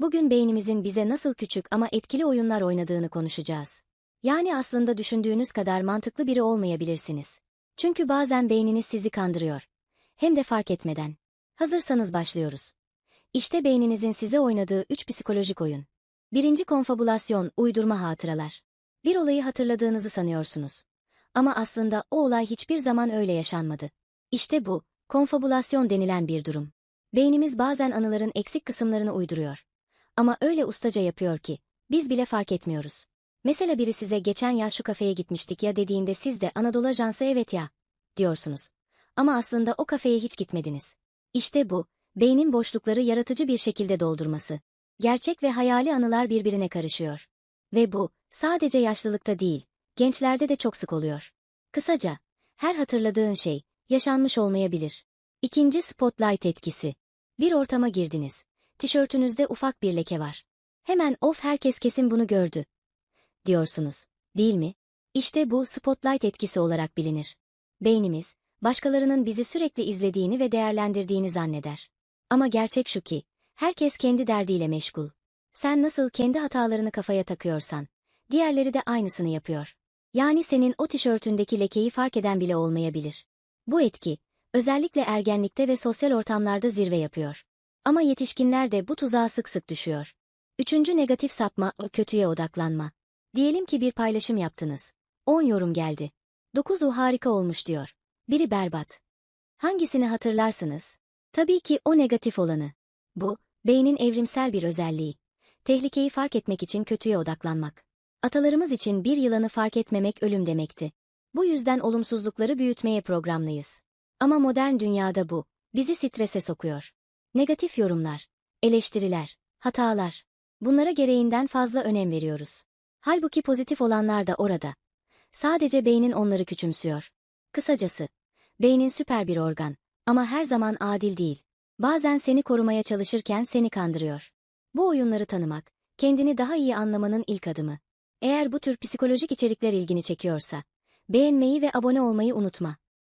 Bugün beynimizin bize nasıl küçük ama etkili oyunlar oynadığını konuşacağız. Yani aslında düşündüğünüz kadar mantıklı biri olmayabilirsiniz. Çünkü bazen beyniniz sizi kandırıyor. Hem de fark etmeden. Hazırsanız başlıyoruz. İşte beyninizin size oynadığı üç psikolojik oyun. Birinci konfabulasyon, uydurma hatıralar. Bir olayı hatırladığınızı sanıyorsunuz. Ama aslında o olay hiçbir zaman öyle yaşanmadı. İşte bu, konfabulasyon denilen bir durum. Beynimiz bazen anıların eksik kısımlarını uyduruyor. Ama öyle ustaca yapıyor ki, biz bile fark etmiyoruz. Mesela biri size geçen yaz şu kafeye gitmiştik ya dediğinde siz de Anadolu Ajansı evet ya, diyorsunuz. Ama aslında o kafeye hiç gitmediniz. İşte bu, beynin boşlukları yaratıcı bir şekilde doldurması. Gerçek ve hayali anılar birbirine karışıyor. Ve bu, sadece yaşlılıkta değil, gençlerde de çok sık oluyor. Kısaca, her hatırladığın şey, yaşanmış olmayabilir. İkinci spotlight etkisi. Bir ortama girdiniz. Tişörtünüzde ufak bir leke var. Hemen of herkes kesin bunu gördü. Diyorsunuz, değil mi? İşte bu spotlight etkisi olarak bilinir. Beynimiz, başkalarının bizi sürekli izlediğini ve değerlendirdiğini zanneder. Ama gerçek şu ki, herkes kendi derdiyle meşgul. Sen nasıl kendi hatalarını kafaya takıyorsan, diğerleri de aynısını yapıyor. Yani senin o tişörtündeki lekeyi fark eden bile olmayabilir. Bu etki, özellikle ergenlikte ve sosyal ortamlarda zirve yapıyor. Ama yetişkinler de bu tuzağa sık sık düşüyor. Üçüncü negatif sapma, kötüye odaklanma. Diyelim ki bir paylaşım yaptınız. 10 yorum geldi. 9'u harika olmuş diyor. Biri berbat. Hangisini hatırlarsınız? Tabii ki o negatif olanı. Bu, beynin evrimsel bir özelliği. Tehlikeyi fark etmek için kötüye odaklanmak. Atalarımız için bir yılanı fark etmemek ölüm demekti. Bu yüzden olumsuzlukları büyütmeye programlıyız. Ama modern dünyada bu, bizi strese sokuyor. Negatif yorumlar, eleştiriler, hatalar. Bunlara gereğinden fazla önem veriyoruz. Halbuki pozitif olanlar da orada. Sadece beynin onları küçümsüyor. Kısacası, beynin süper bir organ ama her zaman adil değil. Bazen seni korumaya çalışırken seni kandırıyor. Bu oyunları tanımak, kendini daha iyi anlamanın ilk adımı. Eğer bu tür psikolojik içerikler ilgini çekiyorsa, beğenmeyi ve abone olmayı unutma.